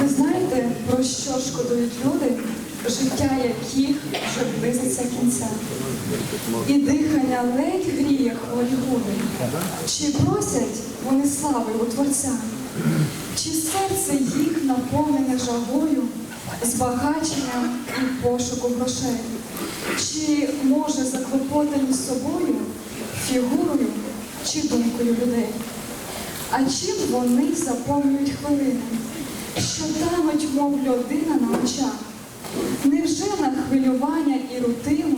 Ви знаєте, про що шкодують люди, життя яких вже близиться кінця? І дихання ледь гріє хворі губи. Чи просять вони слави у Творця? Чи серце їх наповнене жагою, збагаченням і пошуку грошей? Чи може заклопотані собою, фігурою чи думкою людей? А чим вони заповнюють хвилини, мов людина на очах? Невже на хвилювання і рутину,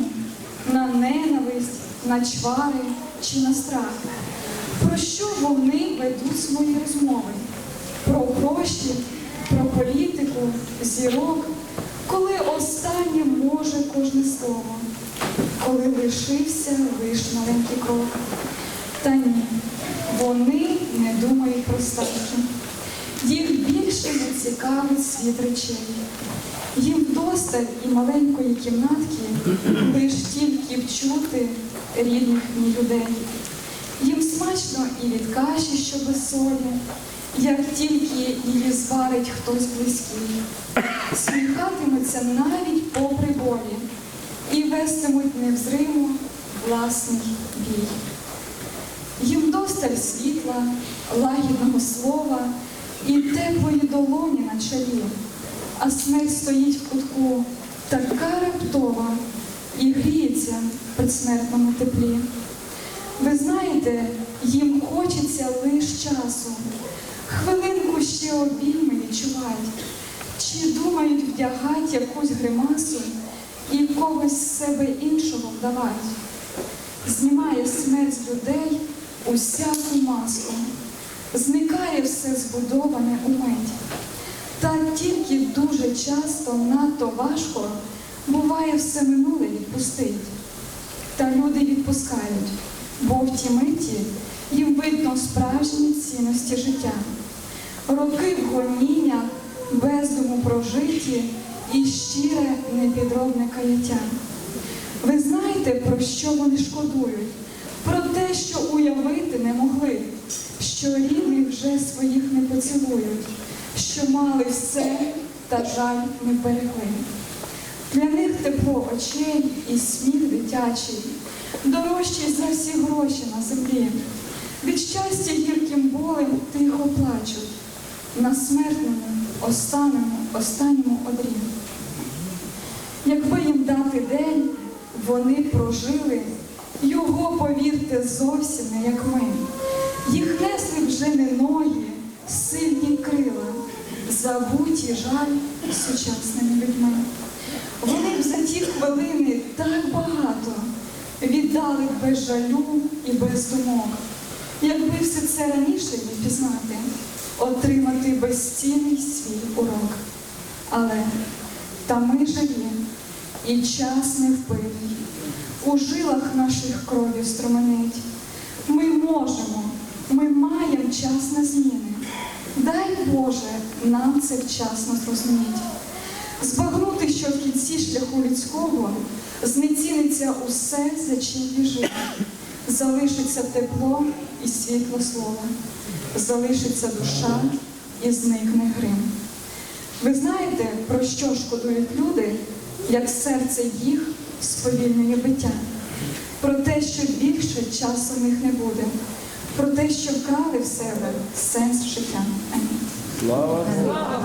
на ненависть, на чвари чи на страх? Про що вони ведуть свої розмови? Про гроші, про політику, зірок, коли останнє може кожне слово, коли лишився лиш маленький крок. Та ні, вони не думають про старше. Їх більше не цікавить світ речей. Їм вдосталь і маленької кімнатки лиш тільки вчути рідних людей. Їм смачно і від каші, що без солі, як тільки її зварить хтось близький. Сміхатимуться навіть попри болі і вестимуть невзримо власний бій. Їм досталь світла, лагідного слова і теплої долоні на чолі, а смерть стоїть в кутку, така раптова і гріється в предсмертному теплі. Ви знаєте, їм хочеться лиш часу, хвилинку ще обійми відчувають, чи думають вдягать якусь гримасу і когось з себе іншого вдавать. Знімає смерть людей усяку маску, зникає все збудоване умить. Та тільки дуже часто надто важко буває все минуле відпустить. Та люди відпускають, бо в ті миті їм видно справжні цінності життя. Роки в гоніннях, бездуму прожиті і щире непідробне каяття. Ви знаєте, про що вони шкодують? Про те, що уявити не могли, що рідних вже своїх не поцілують, що мали все, та жаль не берегли. Для них тепло очей і сміх дитячий, дорожчий за всі гроші на землі. Від щастя гірким болем тихо плачуть на смертному, останньому, останньому одрі. Якби їм дати день, вони прожили, його, повірте, зовсім не як ми. Їх несли вже не ноги, сильні крила, забуті жаль сучасними людьми. Вони за ті хвилини так багато віддали без жалю і без думок. Якби все це раніше відпізнати, отримати безцінний свій урок. Але та ми живі, і час не впивний, у жилах наших крові струменить. Ми можемо, ми час на зміни. Дай Боже нам це вчасно зрозуміти. Збагнути, що в кінці шляху людського знеціниться усе, за чим біжить. Залишиться тепло і світло слова, залишиться душа і зникне грим. Ви знаєте, про що шкодують люди, як серце їх сповільнює биття? Про те, що більше часу в них не буде, про те, що вкрали в себе сенс життя. Амінь. Слава Богу.